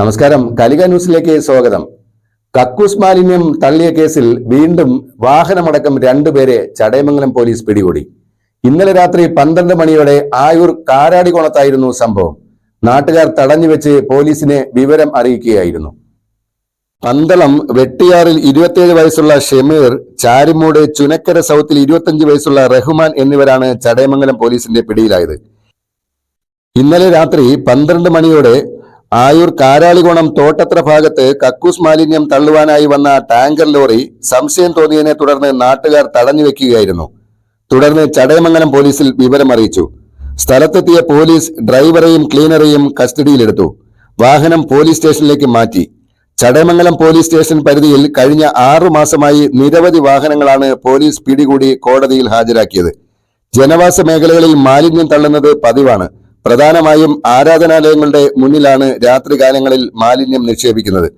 നമസ്കാരം. കലിക ന്യൂസിലേക്ക് സ്വാഗതം. കക്കൂസ് മാലിന്യം തള്ളിയ കേസിൽ വീണ്ടും വാഹനമടക്കം രണ്ടുപേരെ ചടയമംഗലം പോലീസ് പിടികൂടി. ഇന്നലെ രാത്രി പന്ത്രണ്ട് മണിയോടെ ആയൂർ കാരാടികോണത്തായിരുന്നു സംഭവം. നാട്ടുകാർ തടഞ്ഞുവെച്ച് പോലീസിനെ വിവരം അറിയിക്കുകയായിരുന്നു. പന്തളം വെട്ടിയാറിൽ ഇരുപത്തിയേഴ് വയസ്സുള്ള ഷെമീർ ചാരിമൂട് ചുനക്കര സൗത്തിൽ ഇരുപത്തഞ്ച് വയസ്സുള്ള റഹ്മാൻ എന്നിവരാണ് ചടയമംഗലം പോലീസിന്റെ പിടിയിലായത്. ഇന്നലെ രാത്രി പന്ത്രണ്ട് മണിയോടെ ആയൂർ കാരാളികോണം തോട്ടത്ര ഭാഗത്ത് കക്കൂസ് മാലിന്യം തള്ളുവാനായി വന്ന ടാങ്കർ ലോറി സംശയം തോന്നിയതിനെ തുടർന്ന് നാട്ടുകാർ തടഞ്ഞു വെക്കുകയായിരുന്നു. തുടർന്ന് ചടയമംഗലം പോലീസിൽ വിവരം അറിയിച്ചു സ്ഥലത്തെത്തിയ പോലീസ് ഡ്രൈവറെയും ക്ലീനറെയും കസ്റ്റഡിയിലെടുത്തു. വാഹനം പോലീസ് സ്റ്റേഷനിലേക്ക് മാറ്റി. ചടയമംഗലം പോലീസ് സ്റ്റേഷൻ പരിധിയിൽ കഴിഞ്ഞ ആറു മാസമായി നിരവധി വാഹനങ്ങളാണ് പോലീസ് പിടികൂടി കോടതിയിൽ ഹാജരാക്കിയത്. ജനവാസ മേഖലകളിൽ മാലിന്യം തള്ളുന്നത് പതിവാണ്. പ്രധാനമായും ആരാധനാലയങ്ങളുടെ മുന്നിലാണ് രാത്രികാലങ്ങളിൽ മാലിന്യം നിക്ഷേപിക്കുന്നത്.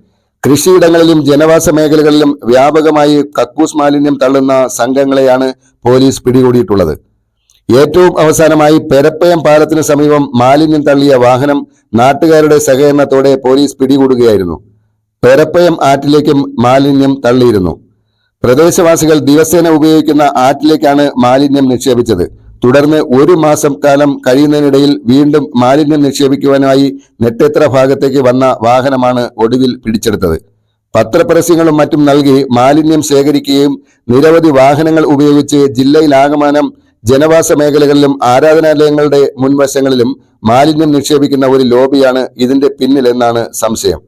കൃഷിയിടങ്ങളിലും ജനവാസ മേഖലകളിലും വ്യാപകമായി കക്കൂസ് മാലിന്യം തള്ളുന്ന സംഘങ്ങളെയാണ് പോലീസ് പിടികൂടിയിട്ടുള്ളത്. ഏറ്റവും അവസാനമായി പെരപ്പയം പാലത്തിന് സമീപം മാലിന്യം തള്ളിയ വാഹനം നാട്ടുകാരുടെ സഹകരണത്തോടെ പോലീസ് പിടികൂടുകയായിരുന്നു. പെരപ്പയം ആറ്റിലേക്കും മാലിന്യം തള്ളിയിരുന്നു. പ്രദേശവാസികൾ ദിവസേന ഉപയോഗിക്കുന്ന ആറ്റിലേക്കാണ് മാലിന്യം നിക്ഷേപിച്ചത്. തുടർന്ന് ഒരു മാസം കാലം കഴിയുന്നതിനിടയിൽ വീണ്ടും മാലിന്യം നിക്ഷേപിക്കുവാനായി നെട്ടേത്ര ഭാഗത്തേക്ക് വന്ന വാഹനമാണ് ഒടുവിൽ പിടിച്ചെടുത്തത്. പത്രപരസ്യങ്ങളും മറ്റും നൽകി മാലിന്യം ശേഖരിക്കുകയും നിരവധി വാഹനങ്ങൾ ഉപയോഗിച്ച് ജില്ലയിലാകമാനം ജനവാസ മേഖലകളിലും ആരാധനാലയങ്ങളുടെ മുൻവശങ്ങളിലും മാലിന്യം നിക്ഷേപിക്കുന്ന ഒരു ലോബിയാണ് ഇതിന്റെ പിന്നിലെന്നാണ് സംശയം.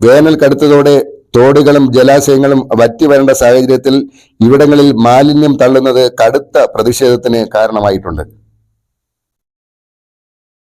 വേനൽ കടുത്തതോടെ തോടുകളും ജലാശയങ്ങളും വറ്റി വരേണ്ട സാഹചര്യത്തിൽ ഇവിടങ്ങളിൽ മാലിന്യം തള്ളുന്നത് കടുത്ത പ്രതിഷേധത്തിന് കാരണമായിട്ടുണ്ട്.